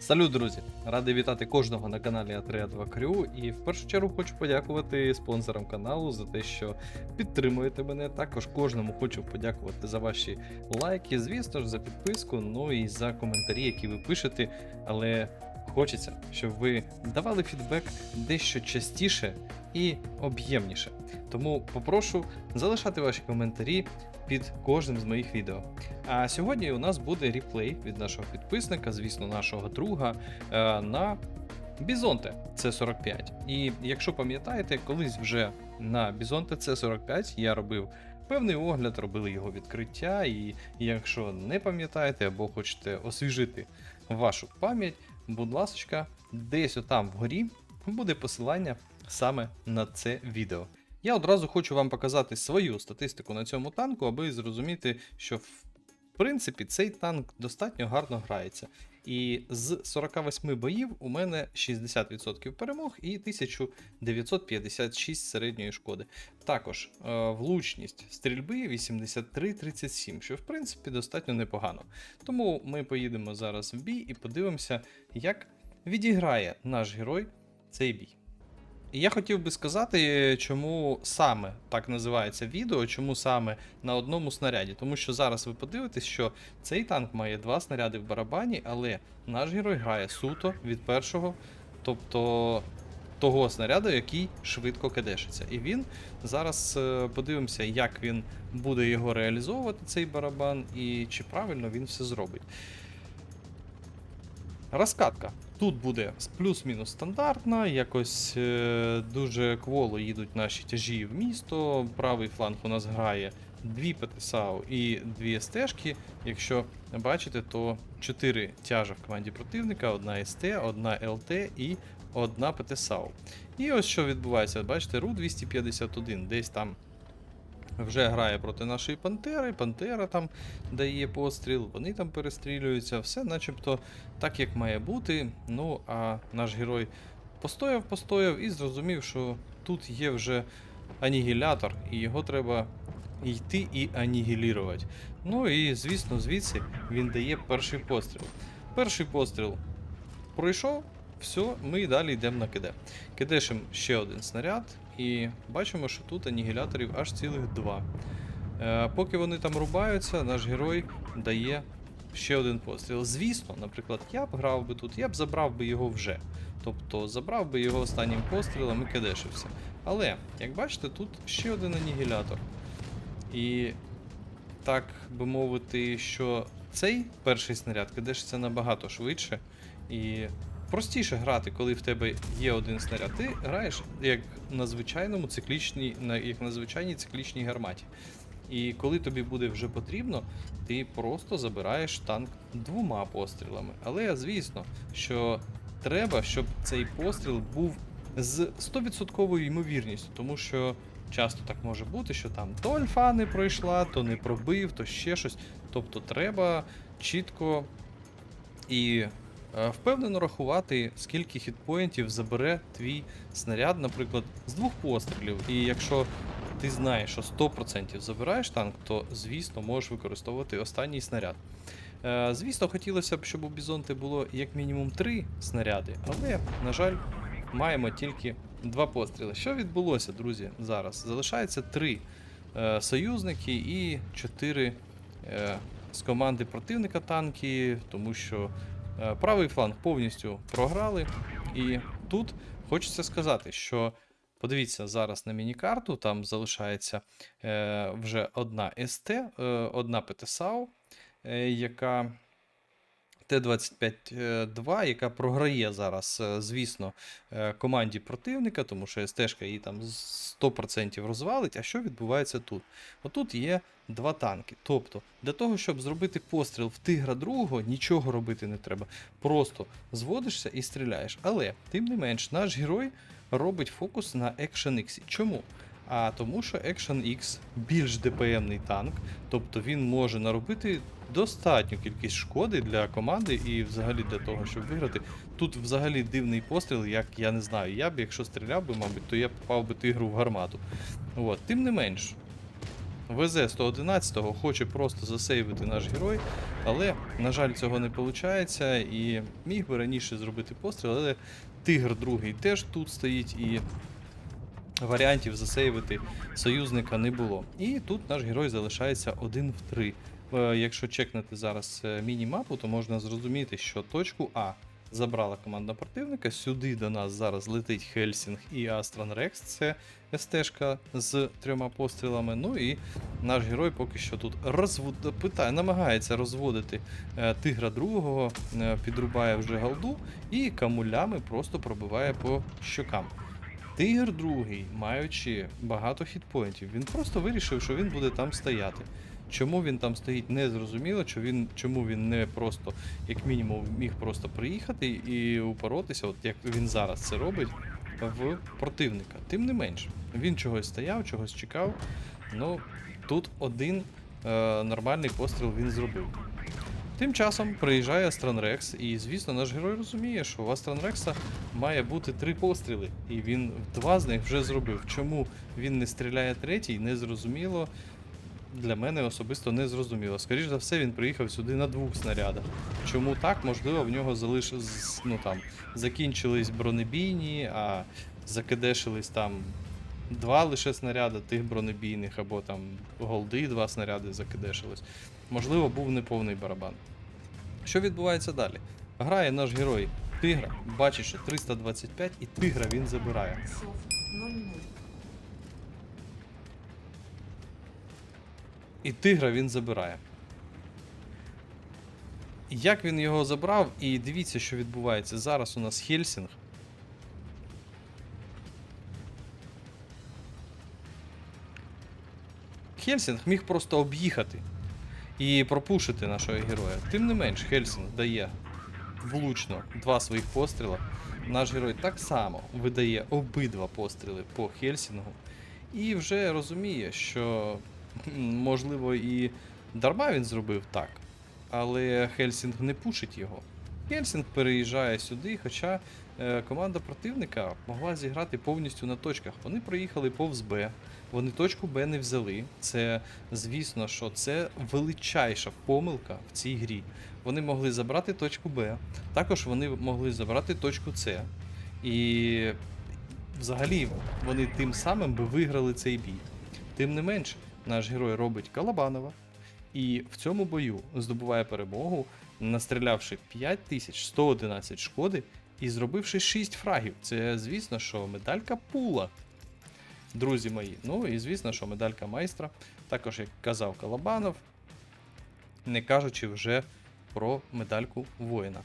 Салют, друзі! Радий вітати кожного на каналі Атреа Крю. І в першу чергу хочу подякувати спонсорам каналу за те, що підтримуєте мене. Також кожному хочу подякувати за ваші лайки, звісно ж, за підписку, ну і за коментарі, які ви пишете. Але хочеться, щоб ви давали фідбек дещо частіше і об'ємніше. Тому попрошу залишати ваші коментарі під кожним з моїх відео. А сьогодні у нас буде реплей від нашого підписника, звісно, нашого друга е, на Бізонте C45. І якщо пам'ятаєте, колись вже на Бізонте C45 я робив певний огляд, робили його відкриття. І якщо не пам'ятаєте або хочете освіжити вашу пам'ять, будь ласка, десь отам вгорі буде посилання саме на це відео. Я одразу хочу вам показати свою статистику на цьому танку, аби зрозуміти, що в принципі цей танк достатньо гарно грається. І з 48 боїв у мене 60% перемог і 1956 середньої шкоди. Також е, влучність стрільби 83-37, що в принципі достатньо непогано. Тому ми поїдемо зараз в бій і подивимося, як відіграє наш герой цей бій. І я хотів би сказати, чому саме так називається відео, чому саме на одному снаряді. Тому що зараз ви подивитесь, що цей танк має два снаряди в барабані, але наш герой грає суто від першого, тобто того снаряду, який швидко кидешиться. І він зараз е, подивимося, як він буде його реалізовувати, цей барабан, і чи правильно він все зробить. Розкатка. Тут буде плюс-мінус стандартна, якось е, дуже кволо їдуть наші тяжі в місто. Правий фланг у нас грає дві ПТСАУ і дві СТшки. Якщо бачите, то 4 тяжа в команді противника, одна СТ, одна ЛТ і одна ПТСАУ. І ось що відбувається, бачите, Ру-251, десь там вже грає проти нашої Пантери. Пантера там дає постріл, вони там перестрілюються, все начебто так, як має бути. Ну, а наш герой постояв, постояв і зрозумів, що тут є вже анігілятор, і його треба йти і анігілірувати. Ну і звісно, звідси він дає перший постріл. Перший постріл пройшов, все, ми далі йдемо на КД. Кидешим ще один снаряд, і бачимо, що тут анігіляторів аж цілих два. Е, поки вони там рубаються, наш герой дає ще один постріл. Звісно, наприклад, я б грав би тут, я б забрав би його вже. Тобто забрав би його останнім пострілом і кидешився. Але, як бачите, тут ще один анігілятор. І так би мовити, що цей перший снаряд кидешиться набагато швидше. І простіше грати, коли в тебе є один снаряд. Ти граєш як на звичайному циклічній, як на звичайній циклічній гарматі. І коли тобі буде вже потрібно, ти просто забираєш танк двома пострілами. Але звісно, що треба, щоб цей постріл був з 100% ймовірністю, тому що часто так може бути, що там то альфа не пройшла, то не пробив, то ще щось. Тобто треба чітко і впевнено рахувати, скільки хітпоінтів забере твій снаряд, наприклад, з двох пострілів. І якщо ти знаєш, що 100% забираєш танк, то звісно можеш використовувати останній снаряд. Е, Звісно, хотілося б, щоб у Бізонти було як мінімум 3 снаряди, але, на жаль, маємо тільки два постріли. Що відбулося, друзі, зараз? Залишається 3 е, союзники і 4 е, з команди противника танки, тому що е, правий фланг повністю програли. І тут хочеться сказати, що подивіться зараз на міні-карту, там залишається е, вже одна СТ, е, одна ПТСАУ, е, яка. Т-25-2, яка програє зараз, е, звісно, е, команді противника, тому що СТ-шка її там 100% розвалить. А що відбувається тут? Отут є два танки. Тобто, для того, щоб зробити постріл в тигра другого, нічого робити не треба. Просто зводишся і стріляєш. Але, тим не менш, наш герой робить фокус на Action X. Чому? А тому, що Action X більш ДПМний танк, тобто він може наробити достатню кількість шкоди для команди і взагалі для того, щоб виграти. Тут взагалі дивний постріл, як я не знаю. Я б, якщо стріляв би, мабуть, то я попав би тигру в гармату. От. Тим не менш, ВЗ 111 хоче просто засейвити наш герой, але, на жаль, цього не виходить. І міг би раніше зробити постріл, але Тигр другий теж тут стоїть і. Варіантів засейвити союзника не було. І тут наш герой залишається 1 в 3. Е, Якщо чекнути зараз е, міні-мапу, то можна зрозуміти, що точку А забрала команда противника. Сюди до нас зараз летить Хельсінг і Астран Рекс. Це СТшка з трьома пострілами. Ну і наш герой поки що тут розвод... питає, намагається розводити е, тигра другого, підрубає вже голду і камулями просто пробиває по щокам. Тигр другий, маючи багато хітпоінтів, він просто вирішив, що він буде там стояти. Чому він там стоїть, не зрозуміло, що він, чому він не просто, як мінімум, міг просто приїхати і упоротися, от як він зараз це робить, в противника. Тим не менш, він чогось стояв, чогось чекав. Ну, тут один е, нормальний постріл він зробив. Тим часом приїжджає Астранрекс, і звісно, наш герой розуміє, що у Астранрекса має бути три постріли, і він два з них вже зробив. Чому він не стріляє третій, не зрозуміло. Для мене особисто не зрозуміло. Скоріше за все, він приїхав сюди на двох снарядах. Чому так? Можливо, в нього залиш... ну, там, закінчились бронебійні, а закидешились там два лише снаряди тих бронебійних, або там голди, два снаряди закидешились. Можливо, був неповний барабан. Що відбувається далі? Грає наш герой тигра, бачить, що 325, і тигра він забирає. І тигра він забирає. Як він його забрав, і дивіться, що відбувається. Зараз у нас Хельсінг. Хельсінг міг просто об'їхати і пропушити нашого героя. Тим не менш, Хельсінг дає влучно два своїх постріла. Наш герой так само видає обидва постріли по Хельсінгу. І вже розуміє, що можливо і дарма він зробив так, але Хельсінг не пушить його. Хельсінг переїжджає сюди, хоча е, команда противника могла зіграти повністю на точках. Вони проїхали повз Б, вони точку Б не взяли. Це, звісно, що це величайша помилка в цій грі. Вони могли забрати точку Б, також вони могли забрати точку С. І взагалі вони тим самим би виграли цей бій. Тим не менш, наш герой робить Калабанова і в цьому бою здобуває перемогу, настрілявши 5111 шкоди і зробивши 6 фрагів. Це, звісно, що медалька пула. Друзі мої. Ну і звісно, що медалька майстра. Також, як казав Калабанов, не кажучи вже про медальку воїна.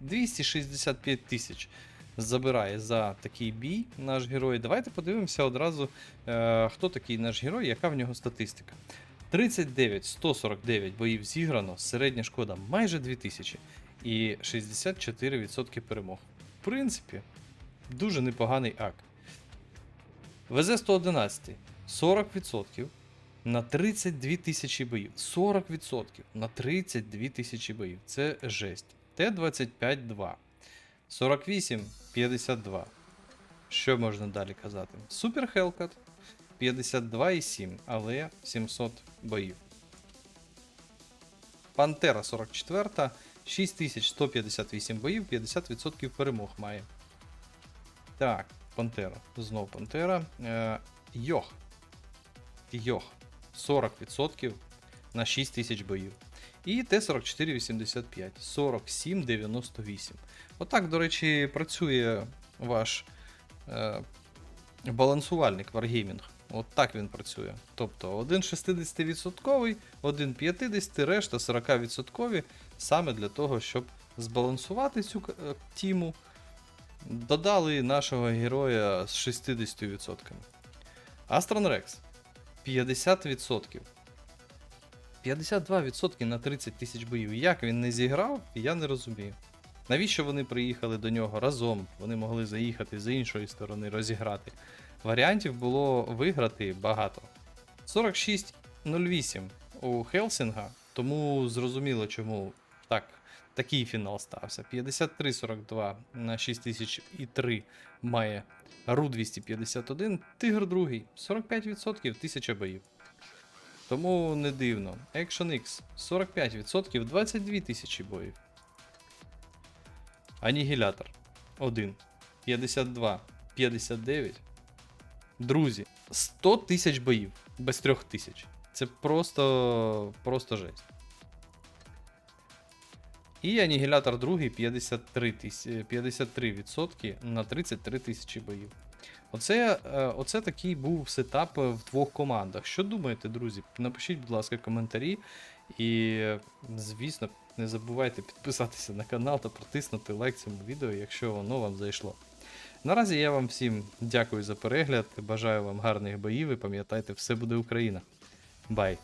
265 тисяч забирає за такий бій наш герой. Давайте подивимося одразу, е, хто такий наш герой, яка в нього статистика. 39 149 боїв зіграно, середня шкода майже 2000 і 64% перемог. В принципі, дуже непоганий ак. ВЗ-111 40% на 32 тисячі боїв. 40% на 32 тисячі боїв. Це жесть. Т-25-2. 48-52. Що можна далі казати? Супер Hellcat 52,7, але 700 боїв. Пантера 44, 6158 боїв, 50% перемог має. Так, Пантера. Знов Пантера. Е, Йох. Йох. 40% на 6000 боїв. І Т-4485 47,98. Отак, до речі, працює ваш е, балансувальник Wargaming. От так він працює. Тобто один 60%, один 50%, решта 40% саме для того, щоб збалансувати цю е, тіму. Додали нашого героя з 60%. Астрон Рекс 50%. 52% на 30 тисяч боїв. Як він не зіграв, я не розумію. Навіщо вони приїхали до нього разом? Вони могли заїхати з іншої сторони, розіграти. Варіантів було виграти багато. 46-08 у Хелсінга, тому зрозуміло, чому так, такий фінал стався. 53-42 на 6003 має Ру 251, Тигр другий, 45% 1000 боїв. Тому не дивно. Action X 45%, 22 тисячі боїв. Анігілятор 1. 52, 59. Друзі, 100 тисяч боїв без 3 тисяч. Це просто. просто жесть. І анігілятор другий 53 53% на 33 тисячі боїв. Оце, е, оце такий був сетап в двох командах. Що думаєте, друзі? Напишіть, будь ласка, коментарі. І, звісно, не забувайте підписатися на канал та протиснути лайк цьому відео, якщо воно вам зайшло. Наразі я вам всім дякую за перегляд. Бажаю вам гарних боїв і пам'ятайте, все буде Україна. Бай!